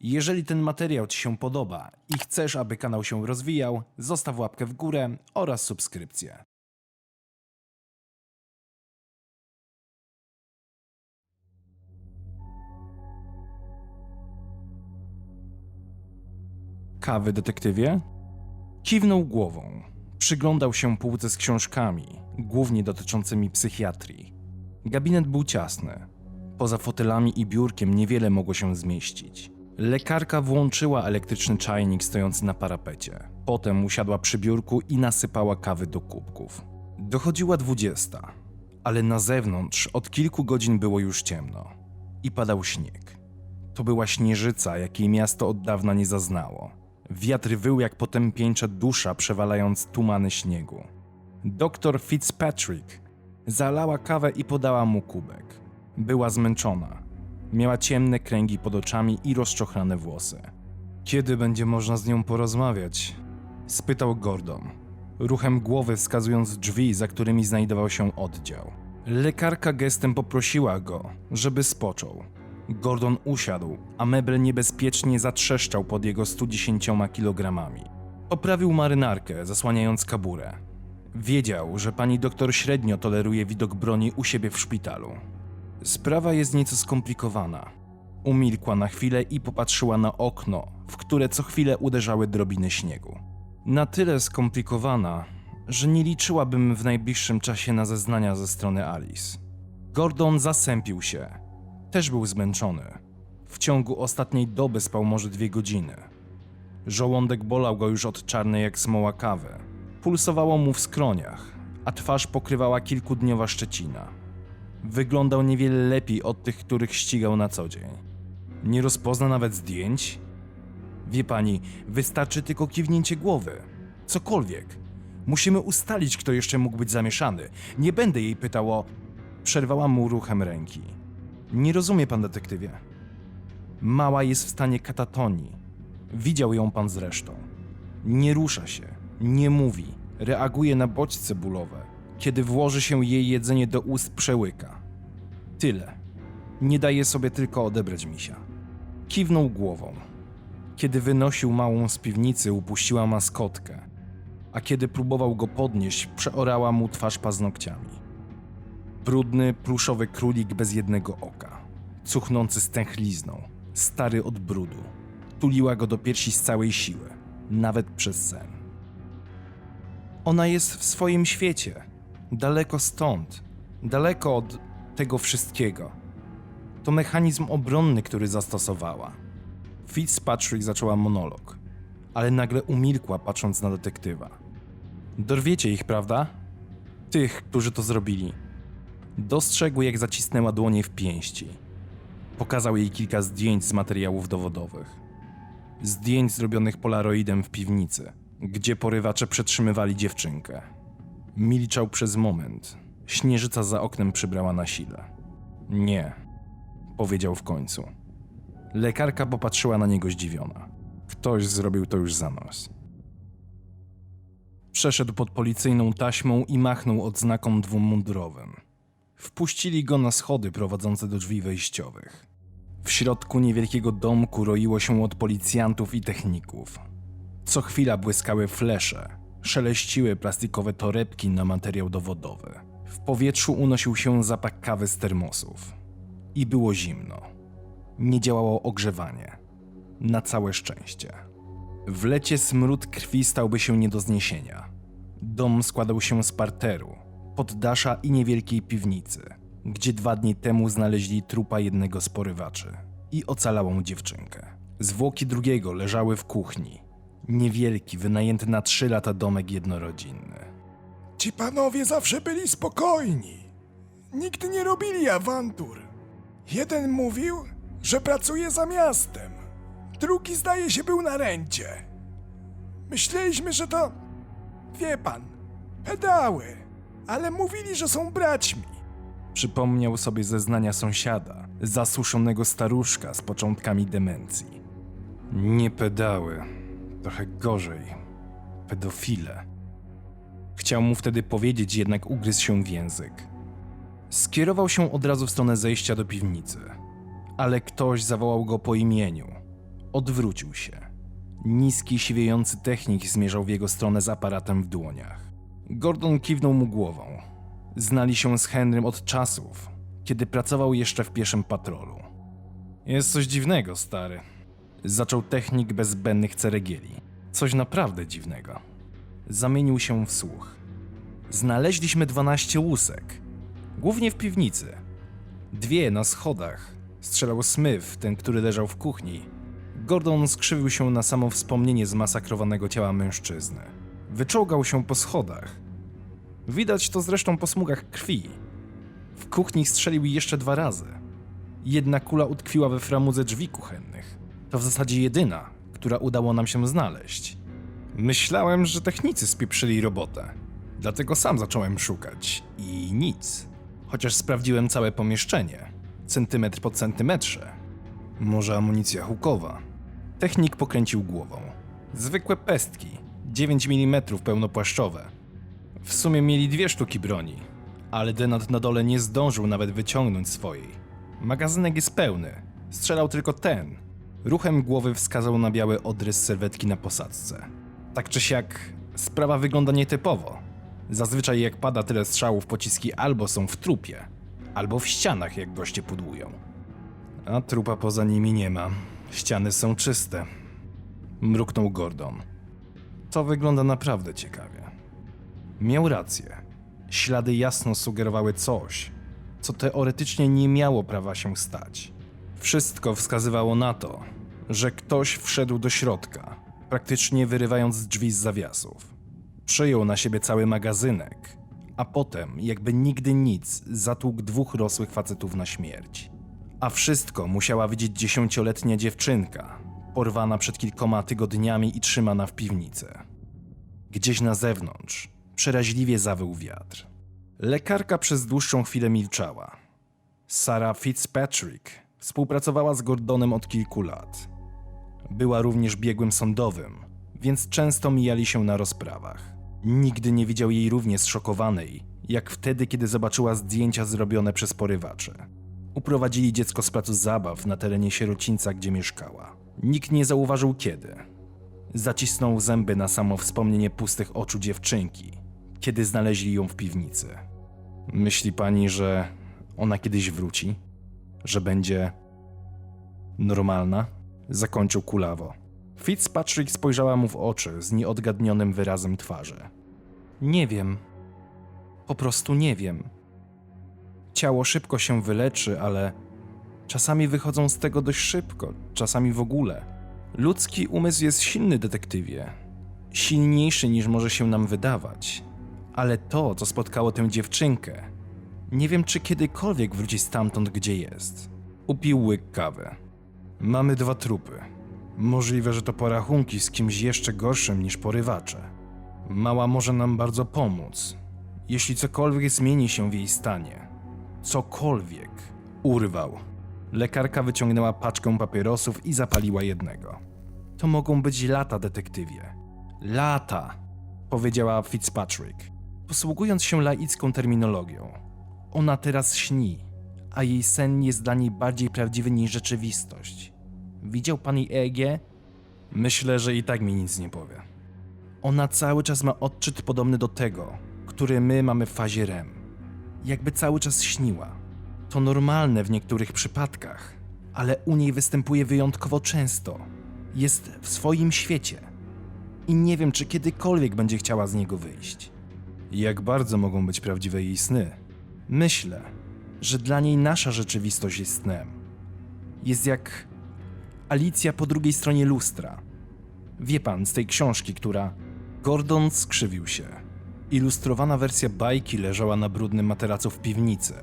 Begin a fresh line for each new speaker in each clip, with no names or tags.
Jeżeli ten materiał Ci się podoba i chcesz, aby kanał się rozwijał, zostaw łapkę w górę oraz subskrypcję. Kawy, detektywie? Kiwnął głową. Przyglądał się półce z książkami, głównie dotyczącymi psychiatrii. Gabinet był ciasny. Poza fotelami i biurkiem niewiele mogło się zmieścić. Lekarka włączyła elektryczny czajnik stojący na parapecie. Potem usiadła przy biurku i nasypała kawy do kubków. Dochodziła dwudziesta, ale na zewnątrz od kilku godzin było już ciemno i padał śnieg. To była śnieżyca, jakiej miasto od dawna nie zaznało. Wiatr wył jak potępieńcza dusza, przewalając tumany śniegu. Doktor Fitzpatrick zalała kawę i podała mu kubek. Była zmęczona. Miała ciemne kręgi pod oczami i rozczochrane włosy. Kiedy będzie można z nią porozmawiać? spytał Gordon, ruchem głowy wskazując drzwi, za którymi znajdował się oddział. Lekarka gestem poprosiła go, żeby spoczął. Gordon usiadł, a mebel niebezpiecznie zatrzeszczał pod jego 110 kilogramami. Oprawił marynarkę, zasłaniając kaburę. Wiedział, że pani doktor średnio toleruje widok broni u siebie w szpitalu. Sprawa jest nieco skomplikowana. Umilkła na chwilę i popatrzyła na okno, w które co chwilę uderzały drobiny śniegu. Na tyle skomplikowana, że nie liczyłabym w najbliższym czasie na zeznania ze strony Alice. Gordon zasępił się. Też był zmęczony. W ciągu ostatniej doby spał może dwie godziny. Żołądek bolał go już od czarnej jak smoła kawy. Pulsowało mu w skroniach, a twarz pokrywała kilkudniowa szczecina. Wyglądał niewiele lepiej od tych, których ścigał na co dzień. Nie rozpozna nawet zdjęć? Wie pani, wystarczy tylko kiwnięcie głowy. Cokolwiek. Musimy ustalić, kto jeszcze mógł być zamieszany. Nie będę jej pytał o... Przerwała mu ruchem ręki. Nie rozumie pan, detektywie. Mała jest w stanie katatonii. Widział ją pan zresztą. Nie rusza się, nie mówi, reaguje na bodźce bólowe. Kiedy włoży się jej jedzenie do ust, przełyka. Tyle. Nie daje sobie tylko odebrać misia. Kiwnął głową. Kiedy wynosił małą z piwnicy, upuściła maskotkę, a kiedy próbował go podnieść, przeorała mu twarz paznokciami. Brudny, pluszowy królik bez jednego oka, cuchnący stęchlizną, stary od brudu. Tuliła go do piersi z całej siły, nawet przez sen. Ona jest w swoim świecie, daleko stąd, daleko od tego wszystkiego. To mechanizm obronny, który zastosowała. Fitzpatrick zaczęła monolog, ale nagle umilkła, patrząc na detektywa. Dorwiecie ich, prawda? Tych, którzy to zrobili. Dostrzegł, jak zacisnęła dłonie w pięści. Pokazał jej kilka zdjęć z materiałów dowodowych. Zdjęć zrobionych polaroidem w piwnicy, gdzie porywacze przetrzymywali dziewczynkę. Milczał przez moment. Śnieżyca za oknem przybrała na sile. Nie, powiedział w końcu. Lekarka popatrzyła na niego zdziwiona. Ktoś zrobił to już za nas. Przeszedł pod policyjną taśmą i machnął odznakom dwumundurowym. Wpuścili go na schody prowadzące do drzwi wejściowych. W środku niewielkiego domku roiło się od policjantów i techników. Co chwila błyskały flesze, szeleściły plastikowe torebki na materiał dowodowy. W powietrzu unosił się zapach kawy z termosów. I było zimno. Nie działało ogrzewanie. Na całe szczęście. W lecie smród krwi stałby się nie do zniesienia. Dom składał się z parteru, poddasza i niewielkiej piwnicy, gdzie dwa dni temu znaleźli trupa jednego z porywaczy i ocalałą dziewczynkę. Zwłoki drugiego leżały w kuchni. Niewielki, wynajęty na trzy lata domek jednorodzinny.
Ci panowie zawsze byli spokojni. Nigdy nie robili awantur. Jeden mówił, że pracuje za miastem. Drugi zdaje się był na rencie. Myśleliśmy, że to... Wie pan, pedały. Ale mówili, że są braćmi.
Przypomniał sobie zeznania sąsiada, zasuszonego staruszka z początkami demencji. Nie pedały, trochę gorzej. Pedofile. Chciał mu wtedy powiedzieć, jednak ugryzł się w język. Skierował się od razu w stronę zejścia do piwnicy, ale ktoś zawołał go po imieniu. Odwrócił się. Niski, siwiejący technik zmierzał w jego stronę z aparatem w dłoniach. Gordon kiwnął mu głową. Znali się z Henrym od czasów, kiedy pracował jeszcze w pieszym patrolu. Jest coś dziwnego, stary. Zaczął technik bez zbędnych ceregieli. Coś naprawdę dziwnego. Zamienił się w słuch. Znaleźliśmy 12 łusek. Głównie w piwnicy. Dwie na schodach. Strzelał Smith, ten, który leżał w kuchni. Gordon skrzywił się na samo wspomnienie zmasakrowanego ciała mężczyzny. Wyczołgał się po schodach. Widać to zresztą po smugach krwi. W kuchni strzelił jeszcze dwa razy. Jedna kula utkwiła we framudze drzwi kuchennych. To w zasadzie jedyna, która udało nam się znaleźć. Myślałem, że technicy spieprzyli robotę. Dlatego sam zacząłem szukać. I nic. Chociaż sprawdziłem całe pomieszczenie. Centymetr po centymetrze. Może amunicja hukowa. Technik pokręcił głową. Zwykłe pestki. 9 mm pełnopłaszczowe. W sumie mieli dwie sztuki broni, ale Denat na dole nie zdążył nawet wyciągnąć swojej. Magazynek jest pełny. Strzelał tylko ten. Ruchem głowy wskazał na biały odrys serwetki na posadzce. Tak czy siak, sprawa wygląda nietypowo. Zazwyczaj jak pada tyle strzałów, pociski albo są w trupie, albo w ścianach, jak goście pudłują. A trupa poza nimi nie ma. Ściany są czyste. Mruknął Gordon. To wygląda naprawdę ciekawie. Miał rację. Ślady jasno sugerowały coś, co teoretycznie nie miało prawa się stać. Wszystko wskazywało na to, że ktoś wszedł do środka, praktycznie wyrywając drzwi z zawiasów. Przejął na siebie cały magazynek, a potem, jakby nigdy nic, zatłukł dwóch rosłych facetów na śmierć. A wszystko musiała widzieć dziesięcioletnia dziewczynka, porwana przed kilkoma tygodniami i trzymana w piwnicy. Gdzieś na zewnątrz przeraźliwie zawył wiatr. Lekarka przez dłuższą chwilę milczała. Sarah Fitzpatrick współpracowała z Gordonem od kilku lat. Była również biegłym sądowym, więc często mijali się na rozprawach. Nigdy nie widział jej równie zszokowanej, jak wtedy, kiedy zobaczyła zdjęcia zrobione przez porywacze. Uprowadzili dziecko z placu zabaw na terenie sierocińca, gdzie mieszkała. Nikt nie zauważył kiedy. Zacisnął zęby na samo wspomnienie pustych oczu dziewczynki, kiedy znaleźli ją w piwnicy. Myśli pani, że ona kiedyś wróci? Że będzie normalna? Zakończył kulawo. Fitzpatrick spojrzała mu w oczy z nieodgadnionym wyrazem twarzy. Nie wiem. Po prostu nie wiem. Ciało szybko się wyleczy, ale czasami wychodzą z tego dość szybko, czasami w ogóle. Ludzki umysł jest silny, detektywie. Silniejszy niż może się nam wydawać. Ale to, co spotkało tę dziewczynkę, nie wiem, czy kiedykolwiek wróci stamtąd, gdzie jest. Upił łyk kawy. Mamy dwa trupy. Możliwe, że to porachunki z kimś jeszcze gorszym niż porywacze. Mała może nam bardzo pomóc, jeśli cokolwiek zmieni się w jej stanie. Cokolwiek. Urwał. Lekarka wyciągnęła paczkę papierosów i zapaliła jednego. To mogą być lata, detektywie. Lata, powiedziała Fitzpatrick, posługując się laicką terminologią. Ona teraz śni, a jej sen jest dla niej bardziej prawdziwy niż rzeczywistość. Widział pan jej EEG? Myślę, że i tak mi nic nie powie. Ona cały czas ma odczyt podobny do tego, który my mamy w fazie REM. Jakby cały czas śniła. To normalne w niektórych przypadkach, ale u niej występuje wyjątkowo często. Jest w swoim świecie. I nie wiem, czy kiedykolwiek będzie chciała z niego wyjść. Jak bardzo mogą być prawdziwe jej sny? Myślę, że dla niej nasza rzeczywistość jest snem. Jest jak Alicja po drugiej stronie lustra. Wie pan z tej książki, która. Gordon skrzywił się. Ilustrowana wersja bajki leżała na brudnym materacu w piwnicy.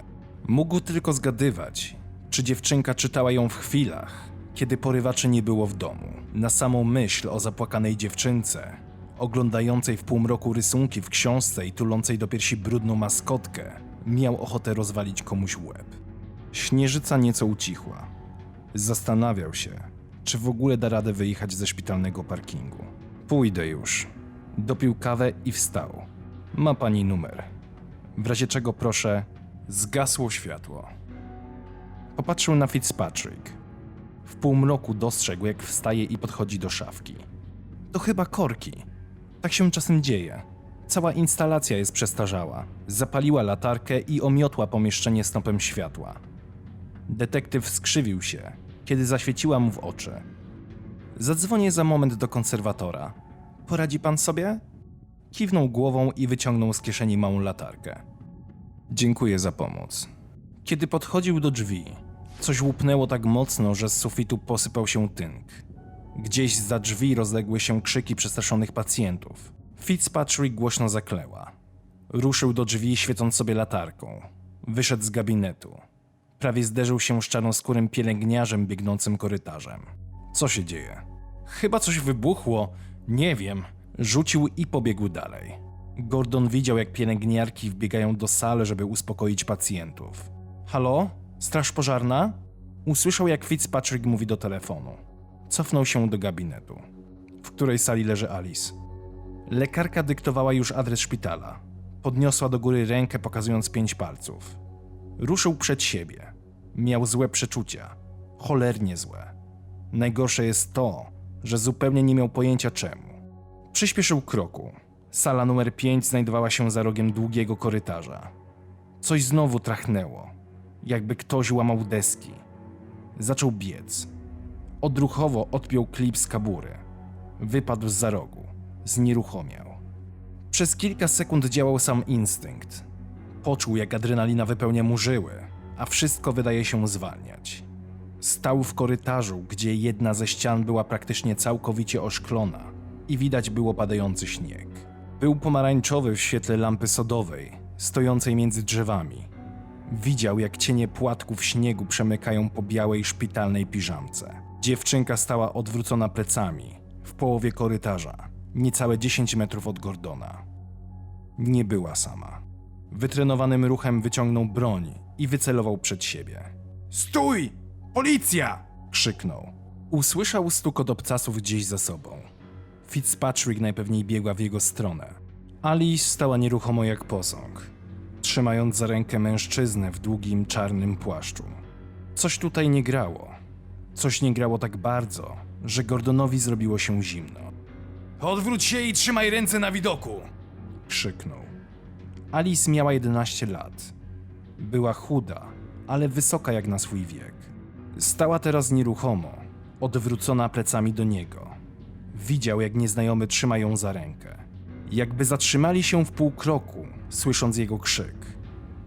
Mógł tylko zgadywać, czy dziewczynka czytała ją w chwilach, kiedy porywaczy nie było w domu. Na samą myśl o zapłakanej dziewczynce, oglądającej w półmroku rysunki w książce i tulącej do piersi brudną maskotkę, miał ochotę rozwalić komuś łeb. Śnieżyca nieco ucichła. Zastanawiał się, czy w ogóle da radę wyjechać ze szpitalnego parkingu. Pójdę już. Dopił kawę i wstał. Ma pani numer. W razie czego proszę, zgasło światło. Popatrzył na Fitzpatrick. W półmroku dostrzegł, jak wstaje i podchodzi do szafki. To chyba korki. Tak się czasem dzieje. Cała instalacja jest przestarzała. Zapaliła latarkę i omiotła pomieszczenie snopem światła. Detektyw skrzywił się, kiedy zaświeciła mu w oczy. Zadzwonię za moment do konserwatora. Poradzi pan sobie? Kiwnął głową i wyciągnął z kieszeni małą latarkę. Dziękuję za pomoc. Kiedy podchodził do drzwi, coś łupnęło tak mocno, że z sufitu posypał się tynk. Gdzieś za drzwi rozległy się krzyki przestraszonych pacjentów. Fitzpatrick głośno zakleła. Ruszył do drzwi, świecąc sobie latarką. Wyszedł z gabinetu. Prawie zderzył się z czarnoskórym pielęgniarzem biegnącym korytarzem. Co się dzieje? Chyba coś wybuchło. Nie wiem. Rzucił i pobiegł dalej. Gordon widział, jak pielęgniarki wbiegają do sali, żeby uspokoić pacjentów. Halo? Straż pożarna? Usłyszał, jak Fitzpatrick mówi do telefonu. Cofnął się do gabinetu. W której sali leży Alice? Lekarka dyktowała już adres szpitala. Podniosła do góry rękę, pokazując pięć palców. Ruszył przed siebie. Miał złe przeczucia. Cholernie złe. Najgorsze jest to, że zupełnie nie miał pojęcia czemu. Przyspieszył kroku. Sala numer 5 znajdowała się za rogiem długiego korytarza. Coś znowu trachnęło, jakby ktoś łamał deski. Zaczął biec. Odruchowo odpiął klip z kabury. Wypadł z za rogu. Znieruchomiał. Przez kilka sekund działał sam instynkt. Poczuł, jak adrenalina wypełnia mu żyły, a wszystko wydaje się zwalniać. Stał w korytarzu, gdzie jedna ze ścian była praktycznie całkowicie oszklona i widać było padający śnieg. Był pomarańczowy w świetle lampy sodowej, stojącej między drzewami. Widział, jak cienie płatków śniegu przemykają po białej szpitalnej piżamce. Dziewczynka stała odwrócona plecami, w połowie korytarza, niecałe 10 metrów od Gordona. Nie była sama. Wytrenowanym ruchem wyciągnął broń i wycelował przed siebie.
Stój! Policja!
Krzyknął. Usłyszał stukot obcasów gdzieś za sobą. Fitzpatrick najpewniej biegła w jego stronę. Alice stała nieruchomo jak posąg, trzymając za rękę mężczyznę w długim czarnym płaszczu. Coś tutaj nie grało. Coś nie grało tak bardzo, że Gordonowi zrobiło się zimno.
Odwróć się i trzymaj ręce na widoku!
Krzyknął. Alice miała 11 lat. Była chuda, ale wysoka jak na swój wiek. Stała teraz nieruchomo, odwrócona plecami do niego. Widział, jak nieznajomy trzyma ją za rękę. Jakby zatrzymali się w pół kroku, słysząc jego krzyk.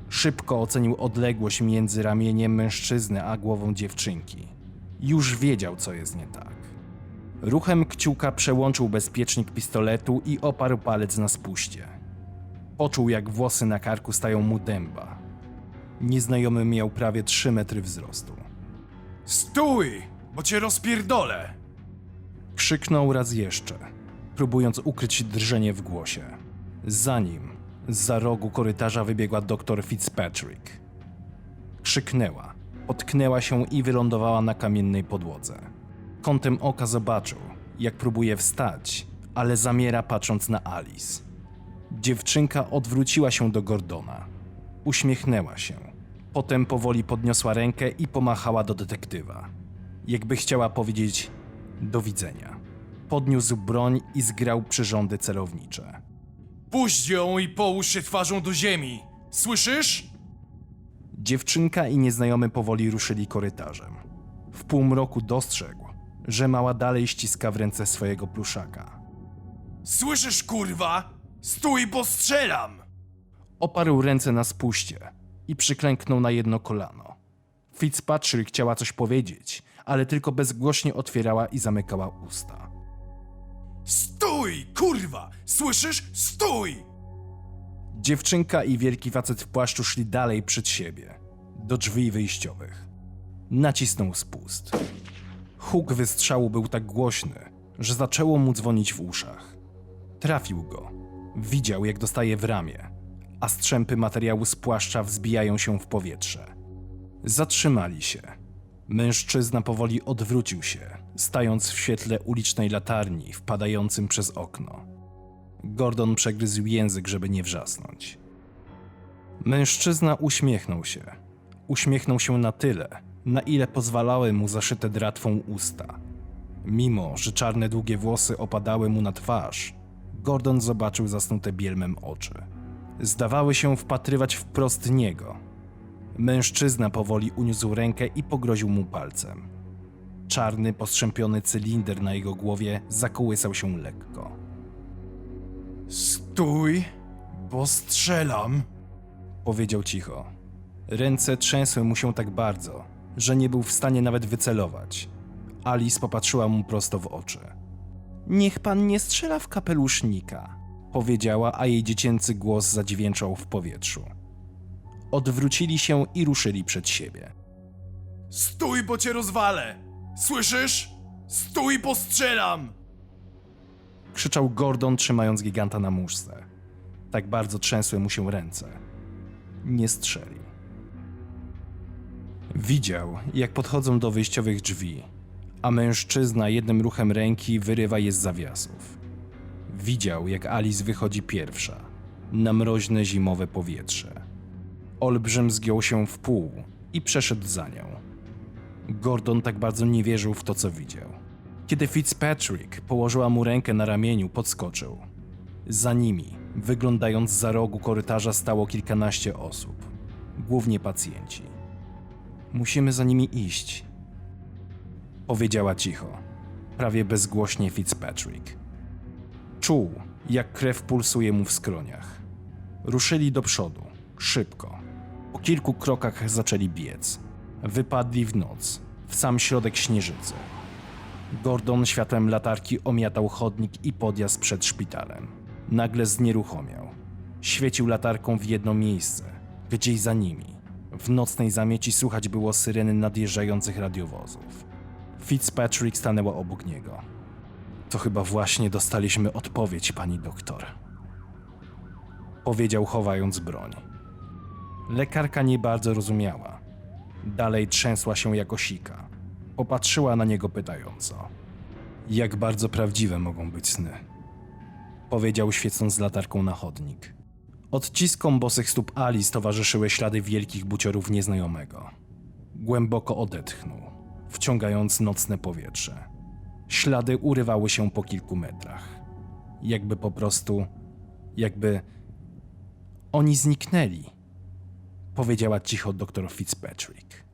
Szybko ocenił odległość między ramieniem mężczyzny a głową dziewczynki. Już wiedział, co jest nie tak. Ruchem kciuka przełączył bezpiecznik pistoletu i oparł palec na spuście. Poczuł, jak włosy na karku stają mu dęba. Nieznajomy miał prawie 3 metry wzrostu.
Stój! Bo cię rozpierdolę!
Krzyknął raz jeszcze, próbując ukryć drżenie w głosie. Za nim, za rogu korytarza wybiegła doktor Fitzpatrick. Krzyknęła, potknęła się i wylądowała na kamiennej podłodze. Kątem oka zobaczył, jak próbuje wstać, ale zamiera patrząc na Alice. Dziewczynka odwróciła się do Gordona. Uśmiechnęła się. Potem powoli podniosła rękę i pomachała do detektywa. Jakby chciała powiedzieć do widzenia. Podniósł broń i zgrał przyrządy celownicze.
Puść ją i połóż się twarzą do ziemi! Słyszysz?
Dziewczynka i nieznajomy powoli ruszyli korytarzem. W półmroku dostrzegł, że mała dalej ściska w ręce swojego pluszaka.
Słyszysz, kurwa? Stój, bo strzelam!
Oparł ręce na spuście i przyklęknął na jedno kolano. Fitzpatrick chciała coś powiedzieć, ale tylko bezgłośnie otwierała i zamykała usta.
Stój, kurwa! Słyszysz? Stój!
Dziewczynka i wielki facet w płaszczu szli dalej przed siebie, do drzwi wyjściowych. Nacisnął spust. Huk wystrzału był tak głośny, że zaczęło mu dzwonić w uszach. Trafił go. Widział, jak dostaje w ramię, a strzępy materiału z płaszcza wzbijają się w powietrze. Zatrzymali się. Mężczyzna powoli odwrócił się, stając w świetle ulicznej latarni wpadającym przez okno. Gordon przegryzł język, żeby nie wrzasnąć. Mężczyzna uśmiechnął się. Uśmiechnął się na tyle, na ile pozwalały mu zaszyte dratwą usta. Mimo, że czarne długie włosy opadały mu na twarz, Gordon zobaczył zasnute bielmem oczy. Zdawały się wpatrywać wprost niego. Mężczyzna powoli uniósł rękę i pogroził mu palcem. Czarny, postrzępiony cylinder na jego głowie zakołysał się lekko.
Stój, bo strzelam.
Powiedział cicho. Ręce trzęsły mu się tak bardzo, że nie był w stanie nawet wycelować. Alice popatrzyła mu prosto w oczy. Niech pan nie strzela w kapelusznika, powiedziała, a jej dziecięcy głos zadźwięczał w powietrzu. Odwrócili się i ruszyli przed siebie.
Stój, bo cię rozwalę! Słyszysz? Stój, bo strzelam!
Krzyczał Gordon, trzymając giganta na muszce. Tak bardzo trzęsły mu się ręce. Nie strzelił. Widział, jak podchodzą do wyjściowych drzwi, a mężczyzna jednym ruchem ręki wyrywa je z zawiasów. Widział, jak Alice wychodzi pierwsza, na mroźne zimowe powietrze. Olbrzym zgiął się w pół i przeszedł za nią. Gordon tak bardzo nie wierzył w to, co widział. Kiedy Fitzpatrick położyła mu rękę na ramieniu, podskoczył. Za nimi, wyglądając za rogu korytarza, stało kilkanaście osób, głównie pacjenci. Musimy za nimi iść, powiedziała cicho, prawie bezgłośnie Fitzpatrick. Czuł, jak krew pulsuje mu w skroniach. Ruszyli do przodu, szybko. Po kilku krokach zaczęli biec. Wypadli w noc, w sam środek śnieżycy. Gordon światłem latarki omiatał chodnik i podjazd przed szpitalem. Nagle znieruchomiał. Świecił latarką w jedno miejsce, gdzieś za nimi. W nocnej zamieci słychać było syreny nadjeżdżających radiowozów. Fitzpatrick stanęła obok niego. To chyba właśnie dostaliśmy odpowiedź, pani doktor. Powiedział, chowając broń. Lekarka nie bardzo rozumiała. Dalej trzęsła się jako sika. Popatrzyła na niego pytająco. Jak bardzo prawdziwe mogą być sny? Powiedział, świecąc latarką na chodnik. Odciskom bosych stóp Alice towarzyszyły ślady wielkich buciorów nieznajomego. Głęboko odetchnął, wciągając nocne powietrze. Ślady urywały się po kilku metrach. Jakby po prostu. jakby. Oni zniknęli, powiedziała cicho doktor Fitzpatrick.